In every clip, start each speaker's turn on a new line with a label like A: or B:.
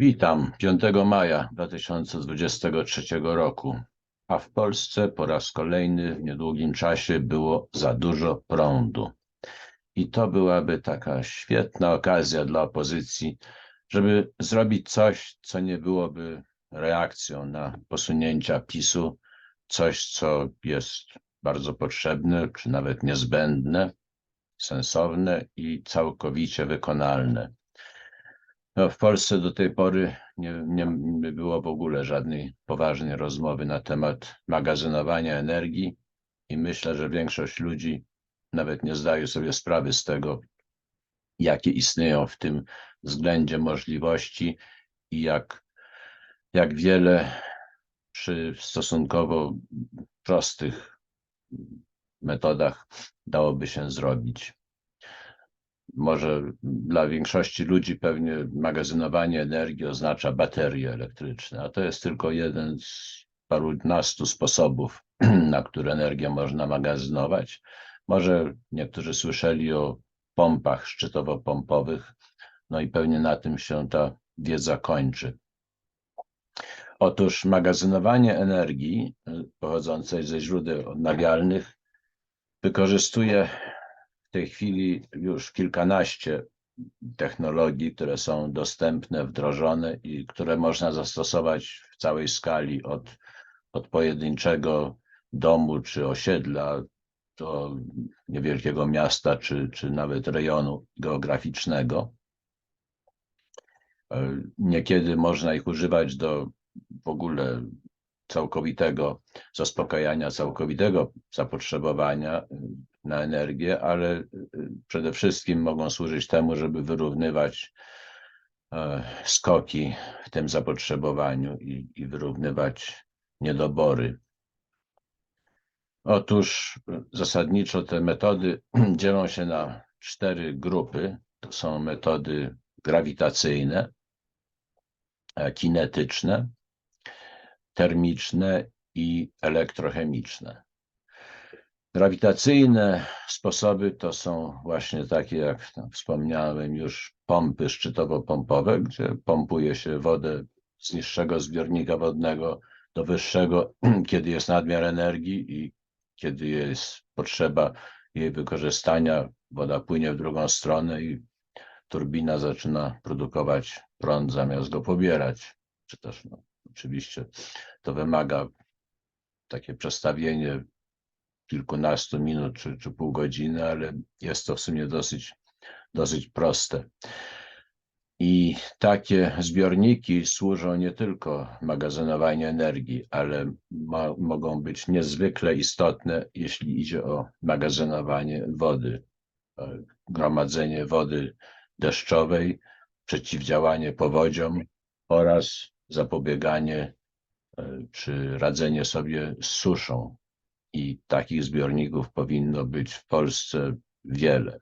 A: Witam 5 maja 2023 roku, a w Polsce po raz kolejny w niedługim czasie było za dużo prądu. I to byłaby taka świetna okazja dla opozycji, żeby zrobić coś, co nie byłoby reakcją na posunięcia PiSu, coś, co jest bardzo potrzebne, czy nawet niezbędne, sensowne i całkowicie wykonalne. No, w Polsce do tej pory nie, nie było w ogóle żadnej poważnej rozmowy na temat magazynowania energii i myślę, że większość ludzi nawet nie zdaje sobie sprawy z tego, jakie istnieją w tym względzie możliwości i jak, jak wiele przy stosunkowo prostych metodach dałoby się zrobić może dla większości ludzi pewnie magazynowanie energii oznacza baterie elektryczne, a to jest tylko jeden z parunastu sposobów, na które energię można magazynować. Może niektórzy słyszeli o pompach szczytowo-pompowych, no i pewnie na tym się ta wiedza kończy. Otóż magazynowanie energii y, pochodzącej ze źródeł odnawialnych wykorzystuje w tej chwili już kilkanaście technologii, które są dostępne, wdrożone i które można zastosować w całej skali od, od pojedynczego domu czy osiedla do niewielkiego miasta czy, czy nawet rejonu geograficznego. Niekiedy można ich używać do w ogóle całkowitego zaspokajania, całkowitego zapotrzebowania na energię, ale y, przede wszystkim mogą służyć temu, żeby wyrównywać e, skoki w tym zapotrzebowaniu i, i wyrównywać niedobory. Otóż zasadniczo te metody dzielą się na cztery grupy. To są metody grawitacyjne, e, kinetyczne, termiczne i elektrochemiczne. Grawitacyjne sposoby to są właśnie takie, jak wspomniałem już, pompy szczytowo-pompowe, gdzie pompuje się wodę z niższego zbiornika wodnego do wyższego, kiedy jest nadmiar energii i kiedy jest potrzeba jej wykorzystania, woda płynie w drugą stronę i turbina zaczyna produkować prąd zamiast go pobierać. Czy też no, oczywiście to wymaga takie przestawienie kilkunastu minut czy, czy pół godziny, ale jest to w sumie dosyć, dosyć proste. I takie zbiorniki służą nie tylko magazynowaniu energii, ale ma, mogą być niezwykle istotne, jeśli idzie o magazynowanie wody, e, gromadzenie wody deszczowej, przeciwdziałanie powodziom oraz zapobieganie e, czy radzenie sobie z suszą i takich zbiorników powinno być w Polsce wiele,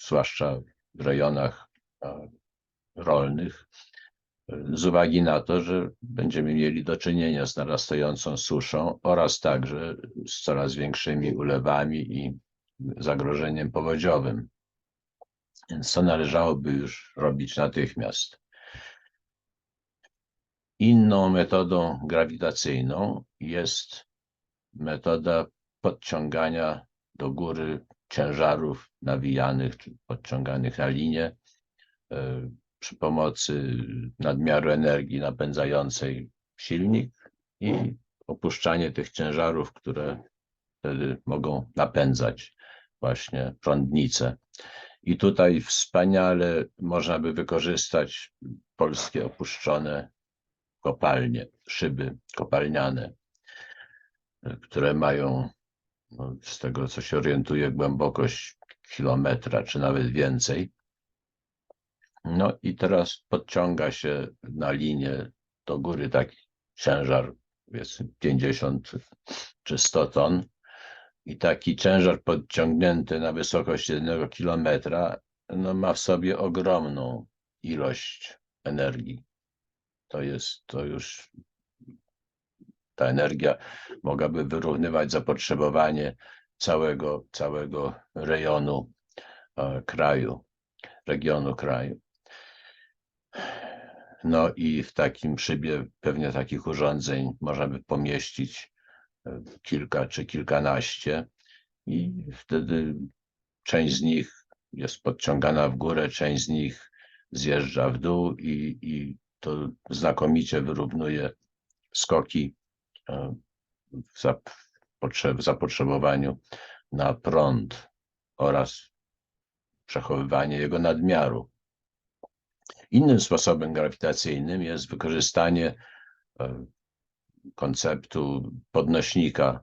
A: zwłaszcza w rejonach rolnych, z uwagi na to, że będziemy mieli do czynienia z narastającą suszą oraz także z coraz większymi ulewami i zagrożeniem powodziowym. Więc to należałoby już robić natychmiast. Inną metodą grawitacyjną jest metoda podciągania do góry ciężarów nawijanych czy podciąganych na linię e, przy pomocy nadmiaru energii napędzającej silnik i opuszczanie tych ciężarów, które wtedy mogą napędzać właśnie prądnice. I tutaj wspaniale można by wykorzystać polskie opuszczone kopalnie, szyby kopalniane które mają, no, z tego co się orientuje, głębokość kilometra czy nawet więcej. No i teraz podciąga się na linię do góry taki ciężar, powiedzmy 50 czy 100 ton. I taki ciężar podciągnięty na wysokość jednego kilometra no, ma w sobie ogromną ilość energii. To jest to już ta energia mogłaby wyrównywać zapotrzebowanie całego, całego rejonu e, kraju, regionu kraju. No i w takim szybie pewnie takich urządzeń można by pomieścić e, kilka czy kilkanaście i wtedy część z nich jest podciągana w górę, część z nich zjeżdża w dół i, i to znakomicie wyrównuje skoki potrze- w zapotrzebowaniu na prąd oraz przechowywanie jego nadmiaru. Innym sposobem grawitacyjnym jest wykorzystanie e, konceptu podnośnika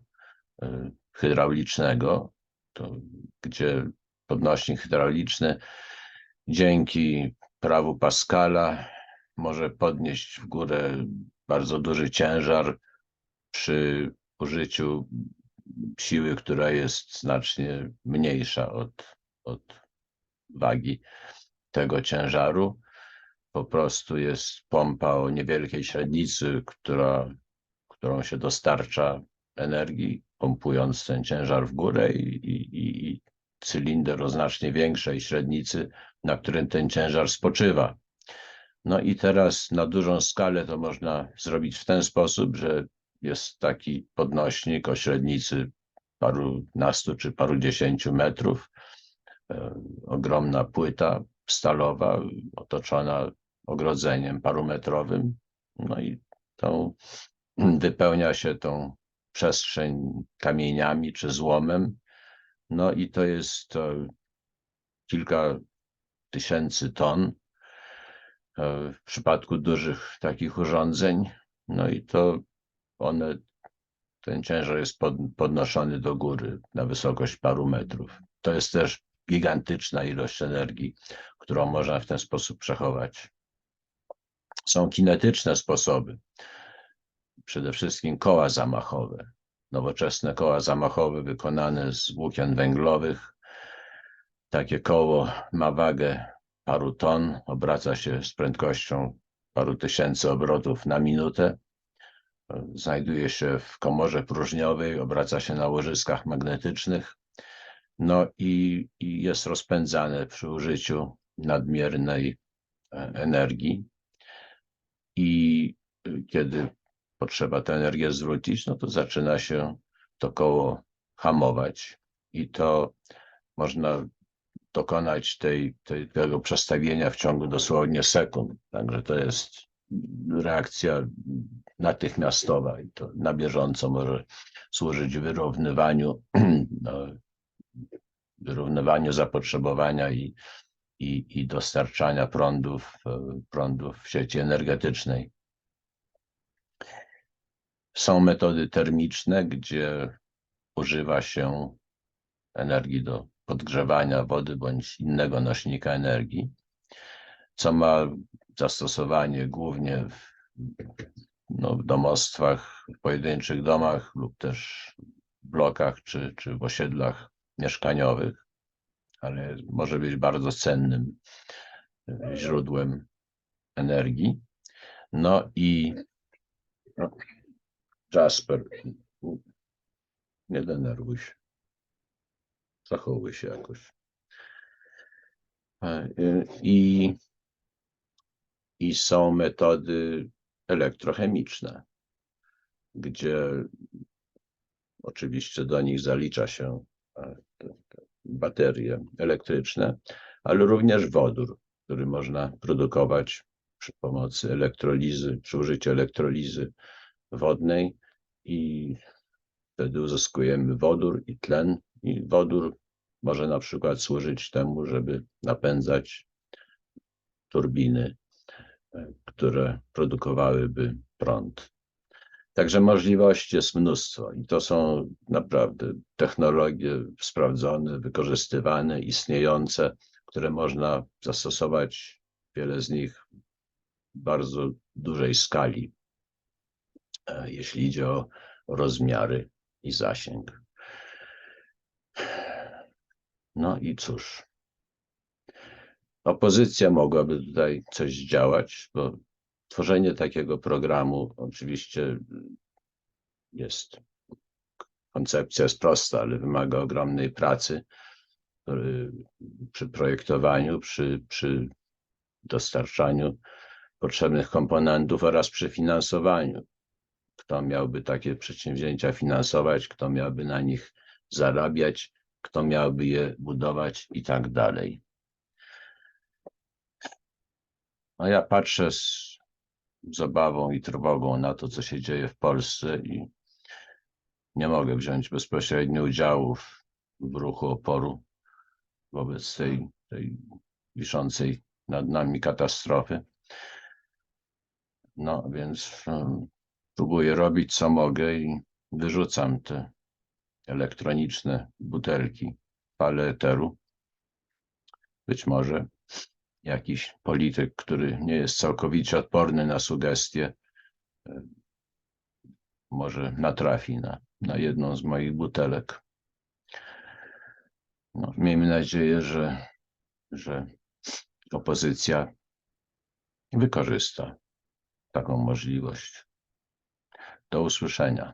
A: e, hydraulicznego, to, gdzie podnośnik hydrauliczny dzięki prawu Pascala może podnieść w górę bardzo duży ciężar przy użyciu siły, która jest znacznie mniejsza od, od wagi tego ciężaru. Po prostu jest pompa o niewielkiej średnicy, która, którą się dostarcza energii, pompując ten ciężar w górę i, i, i cylinder o znacznie większej średnicy, na którym ten ciężar spoczywa. No i teraz na dużą skalę to można zrobić w ten sposób, że jest taki podnośnik o średnicy parunastu czy parudziesięciu metrów, e, ogromna płyta stalowa otoczona ogrodzeniem parumetrowym, no i tą, wypełnia się tą przestrzeń kamieniami czy złomem, no i to jest to kilka tysięcy ton e, w przypadku dużych takich urządzeń, no i to one, ten ciężar jest pod, podnoszony do góry na wysokość paru metrów. To jest też gigantyczna ilość energii, którą można w ten sposób przechować. Są kinetyczne sposoby, przede wszystkim koła zamachowe. Nowoczesne koła zamachowe wykonane z włókien węglowych. Takie koło ma wagę paru ton, obraca się z prędkością paru tysięcy obrotów na minutę znajduje się w komorze próżniowej, obraca się na łożyskach magnetycznych, no i, i jest rozpędzane przy użyciu nadmiernej e, energii. I y, kiedy potrzeba tę energię zwrócić, no to zaczyna się to koło hamować i to można dokonać tej, tej, tego przestawienia w ciągu dosłownie sekund. Także to jest reakcja natychmiastowa i to na bieżąco może służyć wyrównywaniu, no, wyrównywaniu zapotrzebowania i, i, i dostarczania prądów, e, prądów w sieci energetycznej. Są metody termiczne, gdzie używa się energii do podgrzewania wody bądź innego nośnika energii, co ma zastosowanie głównie w no, w domostwach, w pojedynczych domach lub też blokach czy, czy w osiedlach mieszkaniowych, ale może być bardzo cennym e, źródłem energii. No i Jasper, nie denerwuj się. Zachowuj się jakoś. E, I, i są metody elektrochemiczne, gdzie oczywiście do nich zalicza się e, baterie elektryczne, ale również wodór, który można produkować przy pomocy elektrolizy, przy użyciu elektrolizy wodnej i wtedy uzyskujemy wodór i tlen. I wodór może na przykład służyć temu, żeby napędzać turbiny które produkowałyby prąd. Także możliwości jest mnóstwo i to są naprawdę technologie sprawdzone, wykorzystywane, istniejące, które można zastosować, wiele z nich w bardzo dużej skali, e, jeśli idzie o rozmiary i zasięg. No i cóż, opozycja mogłaby tutaj coś działać, bo tworzenie takiego programu oczywiście jest, koncepcja jest prosta, ale wymaga ogromnej pracy przy projektowaniu, przy, przy dostarczaniu potrzebnych komponentów oraz przy finansowaniu. Kto miałby takie przedsięwzięcia finansować, kto miałby na nich zarabiać, kto miałby je budować i tak dalej. A ja patrzę z z obawą i trwogą na to, co się dzieje w Polsce i nie mogę wziąć bezpośrednio udziału w, ruchu oporu wobec tej, tej wiszącej nad nami katastrofy. No więc um, próbuję robić co mogę i wyrzucam te elektroniczne butelki fale eteru. Być może jakiś polityk, który nie jest całkowicie odporny na sugestie, e, może natrafi na, na jedną z moich butelek. No, miejmy nadzieję, że, że opozycja wykorzysta taką możliwość. Do usłyszenia.